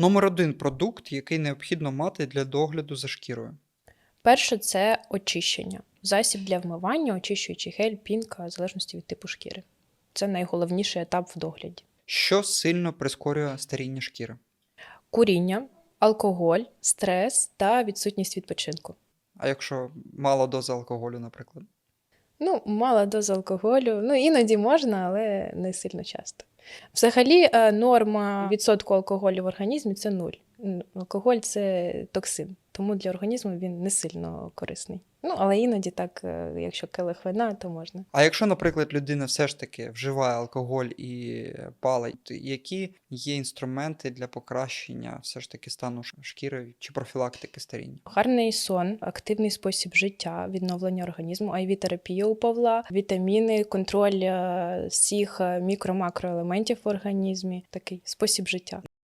Номер один продукт, який необхідно мати для догляду за шкірою. Перше це очищення. Засіб для вмивання, очищуючий гель, пінка, в залежності від типу шкіри. Це найголовніший етап в догляді. Що сильно прискорює старіння шкіри? Куріння, алкоголь, стрес та відсутність відпочинку. А якщо мала доза алкоголю, наприклад? Ну, мала доза алкоголю. Ну, іноді можна, але не сильно часто. Взагалі, е, норма відсотку алкоголю в організмі це нуль. Алкоголь це токсин, тому для організму він не сильно корисний. Ну, але іноді так, е, якщо келих вина, то можна. А якщо, наприклад, людина все ж таки вживає алкоголь і палить, то які є інструменти для покращення все ж таки стану шкіри чи профілактики старіння? Гарний сон, активний спосіб життя, відновлення організму, IV-терапія у Павла, вітаміни, контроль е, всіх е, мікро-макроелементів в організмі, такий спосіб життя.